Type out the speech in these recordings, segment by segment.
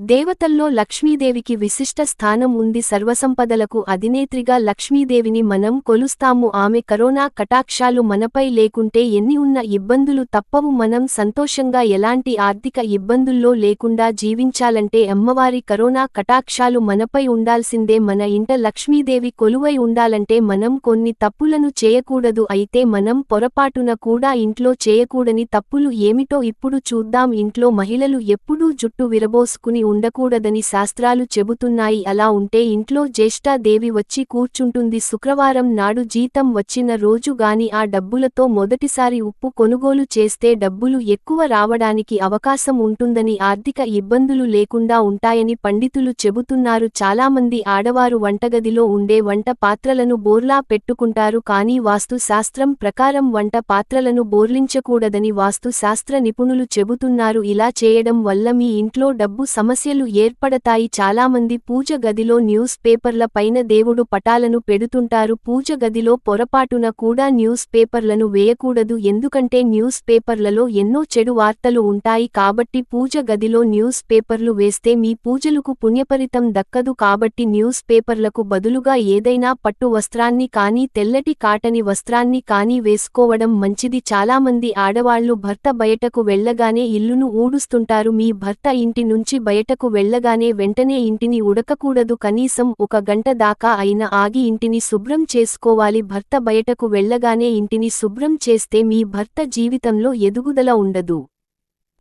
దేవతల్లో లక్ష్మీదేవికి విశిష్ట స్థానం ఉంది. సర్వసంపదలకు అధినేత్రిగా లక్ష్మీదేవిని మనం కొలుస్తాము. ఆమె కరోనా కటాక్షాలు మనపై లేకుంటే ఎన్ని ఉన్న ఇబ్బందులు తప్పవు. మనం సంతోషంగా ఎలాంటి ఆర్థిక ఇబ్బందుల్లో లేకుండా జీవించాలంటే అమ్మవారి కరోనా కటాక్షాలు మనపై ఉండాల్సిందే. మన ఇంట లక్ష్మీదేవి కొలువై ఉండాలంటే మనం కొన్ని తప్పులను చేయకూడదు. అయితే మనం పొరపాటున కూడా ఇంట్లో చేయకూడని తప్పులు ఏమిటో ఇప్పుడు చూద్దాం. ఇంట్లో మహిళలు ఎప్పుడూ జుట్టు విరబోసుకుని ఉండకూడదని శాస్త్రాలు చెబుతున్నాయి. అలా ఉంటే ఇంట్లో జ్యేష్ఠాదేవి వచ్చి కూర్చుంటుంది. శుక్రవారం నాడు జీతం వచ్చిన రోజు గాని ఆ డబ్బులతో మొదటిసారి ఉప్పు కొనుగోలు చేస్తే డబ్బులు ఎక్కువ రావడానికి అవకాశం ఉంటుందని ఆర్థిక ఇబ్బందులు లేకుండా ఉంటాయని పండితులు చెబుతున్నారు. చాలామంది ఆడవారు వంటగదిలో ఉండే వంట పాత్రలను బోర్లా పెట్టుకుంటారు కానీ వాస్తు శాస్త్రం ప్రకారం వంట పాత్రలను బోర్లించకూడదని వాస్తు శాస్త్ర నిపుణులు చెబుతున్నారు. ఇలా చేయడం వల్ల మీ ఇంట్లో డబ్బు సమస్యలు ఏర్పడతాయి. చాలామంది పూజ గదిలో న్యూస్ పేపర్ల పైన దేవుడు పటాలను పెడుతుంటారు. పూజ గదిలో పొరపాటున కూడా న్యూస్ పేపర్లను వేయకూడదు. ఎందుకంటే న్యూస్ పేపర్లలో ఎన్నో చెడు వార్తలు ఉంటాయి. కాబట్టి పూజ గదిలో న్యూస్ పేపర్లు వేస్తే మీ పూజలకు పుణ్యపరితం దక్కదు. కాబట్టి న్యూస్ పేపర్లకు బదులుగా ఏదైనా పట్టు వస్త్రాన్ని కానీ తెల్లటి కాటని వస్త్రాన్ని కానీ వేసుకోవడం మంచిది. చాలామంది ఆడవాళ్ళు భర్త బయటకు వెళ్ళగానే ఇల్లును ఊడుస్తుంటారు. మీ భర్త ఇంటి నుంచి బయట బయటకు వెళ్ళగానే వెంటనే ఇంటిని ఉడకకూడదు. కనీసం ఒక గంట దాకా అయిన ఆగి ఇంటిని శుభ్రం చేసుకోవాలి. భర్త బయటకు వెళ్ళగానే ఇంటిని శుభ్రం చేస్తే మీ భర్త జీవితంలో ఎదుగుదల ఉండదు.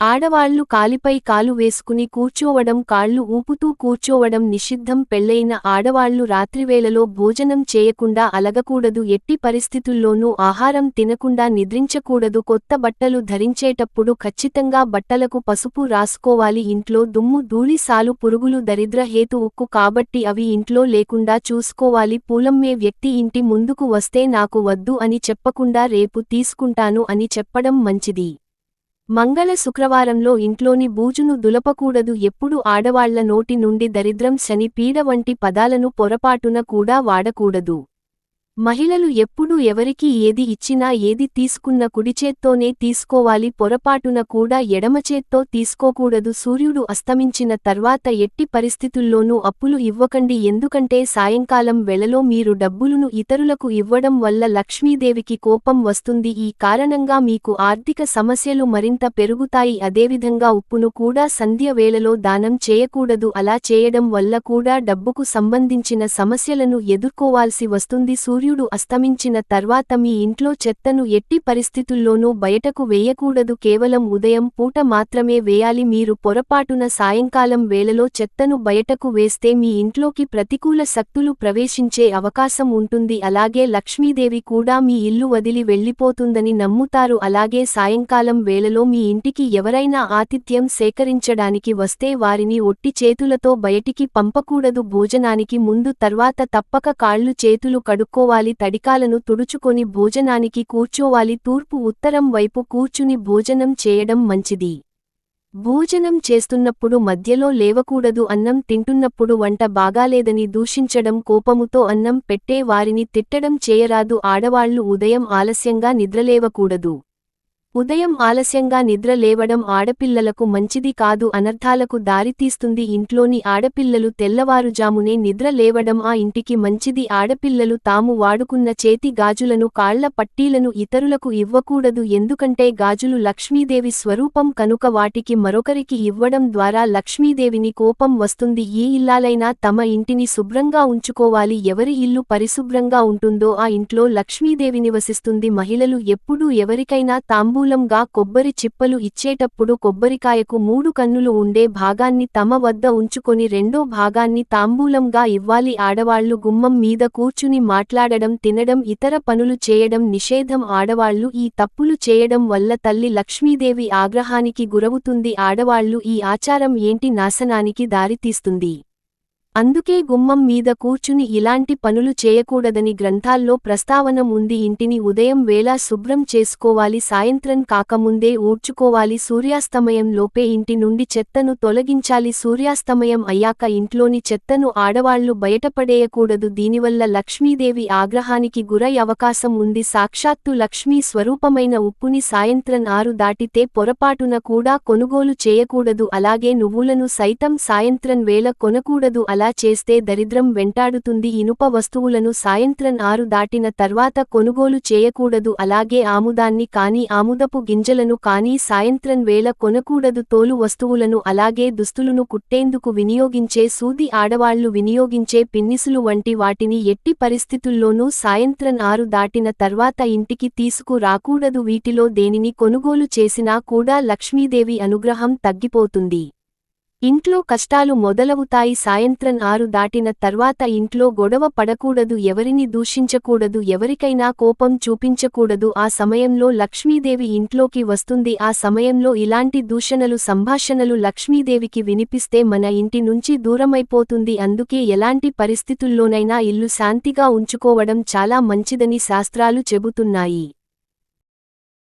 ఆడవాళ్ళు కాలిపై కాలు వేసుకుని కూర్చోవడం కాళ్ళు ఊపుతూ కూర్చోవడం నిషిద్ధం. పెళ్ళైన ఆడవాళ్ళు రాత్రివేళలో భోజనం చేయకుండా అలగకూడదు. ఎట్టి పరిస్థితుల్లోనూ ఆహారం తినకుండా నిద్రించకూడదు. కొత్త బట్టలు ధరించేటప్పుడు ఖచ్చితంగా బట్టలకు పసుపు రాసుకోవాలి. ఇంట్లో దుమ్ము ధూళి సాలు పురుగులు దరిద్ర హేతు ఉక్కు కాబట్టి అవి ఇంట్లో లేకుండా చూసుకోవాలి. పూలమ్మే వ్యక్తి ఇంటి ముందుకు వస్తే నాకు వద్దు అని చెప్పకుండా రేపు తీసుకుంటాను అని చెప్పడం మంచిది. మంగళ శుక్రవారంలో ఇంట్లోని బూజును దులపకూడదు. ఎప్పుడు ఆడవాళ్ళ నోటి నుండి దరిద్రం శని పీడ వంటి పదాలను పొరపాటున కూడా వాడకూడదు. మహిళలు ఎప్పుడూ ఎవరికి ఏది ఇచ్చినా ఏది తీసుకున్న కుడిచేత్తోనే తీసుకోవాలి పొరపాటున కూడా ఎడమచేత్తో తీసుకోకూడదు. సూర్యుడు అస్తమించిన తర్వాత ఎట్టి పరిస్థితుల్లోనూ అప్పులు ఇవ్వకండి. ఎందుకంటే సాయంకాలం వెళలో మీరు డబ్బులును ఇతరులకు ఇవ్వడం వల్ల లక్ష్మీదేవికి కోపం వస్తుంది. ఈ కారణంగా మీకు ఆర్థిక సమస్యలు మరింత పెరుగుతాయి. అదేవిధంగా ఉప్పును కూడా సంధ్య వేళలో దానం చేయకూడదు. అలా చేయడం వల్ల కూడా డబ్బుకు సంబంధించిన సమస్యలను ఎదుర్కోవాల్సి వస్తుంది. సూర్యుడు అస్తమించిన తర్వాత మీ ఇంట్లో చెత్తను ఎట్టి పరిస్థితుల్లోనూ బయటకు వేయకూడదు. కేవలం ఉదయం పూట మాత్రమే వేయాలి. మీరు పొరపాటున సాయంకాలం వేళలో చెత్తను బయటకు వేస్తే మీ ఇంట్లోకి ప్రతికూల శక్తులు ప్రవేశించే అవకాశం ఉంటుంది. అలాగే లక్ష్మీదేవి కూడా మీ ఇల్లు వదిలి వెళ్ళిపోతుందని నమ్ముతారు. అలాగే సాయంకాలం వేళలో మీ ఇంటికి ఎవరైనా ఆతిథ్యం సేకరించడానికి వస్తే వారిని ఒట్టి చేతులతో బయటికి పంపకూడదు. భోజనానికి ముందు తర్వాత తప్పక కాళ్ళు చేతులు కడుక్కోవాలి. తడికాలను తుడుచుకొని భోజనానికి కూర్చోవాలి. తూర్పు ఉత్తరం వైపు కూర్చుని భోజనం చేయడం మంచిది. భోజనం చేస్తున్నప్పుడు మధ్యలో లేవకూడదు. అన్నం తింటున్నప్పుడు వంట బాగాలేదని దూషించడం కోపముతో అన్నం పెట్టే వారిని తిట్టడం చేయరాదు. ఆడవాళ్ళు ఉదయం ఆలస్యంగా నిద్రలేవకూడదు. ఉదయం ఆలస్యంగా నిద్ర లేవడం ఆడపిల్లలకు మంచిది కాదు అనర్థాలకు దారితీస్తుంది ఇంట్లోని ఆడపిల్లలు తెల్లవారుజామునే నిద్ర లేవడం ఆ ఇంటికి మంచిది. ఆడపిల్లలు తాము వాడుకున్న చేతి గాజులను కాళ్ళ పట్టీలను ఇతరులకు ఇవ్వకూడదు. ఎందుకంటే గాజులు లక్ష్మీదేవి స్వరూపం కనుక వాటికి మరొకరికి ఇవ్వడం ద్వారా లక్ష్మీదేవిని కోపం వస్తుంది. ఏ ఇల్లాలైనా తమ ఇంటిని శుభ్రంగా ఉంచుకోవాలి. ఎవరి ఇల్లు పరిశుభ్రంగా ఉంటుందో ఆ ఇంట్లో లక్ష్మీదేవి నివసిస్తుంది. మహిళలు ఎప్పుడూ ఎవరికైనా తాంబూ తాంబూలంగా కొబ్బరి చిప్పలు ఇచ్చేటప్పుడు కొబ్బరికాయకు మూడు కన్నులు ఉండే భాగాన్ని తమ వద్ద ఉంచుకొని రెండో భాగాన్ని తాంబూలంగా ఇవ్వాలి. ఆడవాళ్ళు గుమ్మం మీద కూర్చుని మాట్లాడడం తినడం ఇతర పనులు చేయడం నిషేధం. ఆడవాళ్ళు ఈ తప్పులు చేయడం వల్ల తల్లి లక్ష్మీదేవి ఆగ్రహానికి గురవుతుంది. ఆడవాళ్ళు ఈ ఆచారం ఏంటి? నాశనానికి దారితీస్తుంది. అందుకే గుమ్మం మీద కూర్చుని ఇలాంటి పనులు చేయకూడదని గ్రంథాల్లో ప్రస్తావన ఉంది. ఇంటిని ఉదయం వేళ శుభ్రం చేసుకోవాలి. సాయంత్రం కాకముందే ఊడ్చుకోవాలి. సూర్యాస్తమయం లోపే ఇంటి నుండి చెత్తను తొలగించాలి. సూర్యాస్తమయం అయ్యాక ఇంట్లోని చెత్తను ఆడవాళ్ళు బయటపడేయకూడదు. దీనివల్ల లక్ష్మీదేవి ఆగ్రహానికి గురై అవకాశం ఉంది. సాక్షాత్తు లక్ష్మీ స్వరూపమైన ఉప్పుని సాయంత్రం ఆరు దాటితే పొరపాటున కూడా కొనుగోలు చేయకూడదు. అలాగే నువ్వులను సైతం సాయంత్రం వేళ కొనకూడదు. అలా చేస్తే దరిద్రం వెంటాడుతుంది. ఇనుప వస్తువులను సాయంత్రం ఆరు దాటిన తర్వాత కొనుగోలు చేయకూడదు. అలాగే ఆముదాన్ని కాని ఆముదపు గింజలను కానీ సాయంత్రం వేళ కొనకూడదు. తోలు వస్తువులను అలాగే దుస్తులను కుట్టేందుకు వినియోగించే సూది ఆడవాళ్ళు వినియోగించే పిన్నిసులు వంటి వాటిని ఎట్టి పరిస్థితుల్లోనూ సాయంత్రం ఆరు దాటిన తర్వాత ఇంటికి తీసుకు రాకూడదు. వీటిలో దేనిని కొనుగోలు చేసినా కూడా లక్ష్మీదేవి అనుగ్రహం తగ్గిపోతుంది. ఇంట్లో కష్టాలు మొదలవుతాయి. సాయంత్రం ఆరు దాటిన తర్వాత ఇంట్లో గొడవ పడకూడదు. ఎవరిని దూషించకూడదు. ఎవరికైనా కోపం చూపించకూడదు. ఆ సమయంలో లక్ష్మీదేవి ఇంట్లోకి వస్తుంది. ఆ సమయంలో ఇలాంటి దూషణలు సంభాషణలు లక్ష్మీదేవికి వినిపిస్తే మన ఇంటి నుంచి దూరమైపోతుంది. అందుకే ఎలాంటి పరిస్థితుల్లోనైనా ఇల్లు శాంతిగా ఉంచుకోవడం చాలా మంచిదని శాస్త్రాలు చెబుతున్నాయి.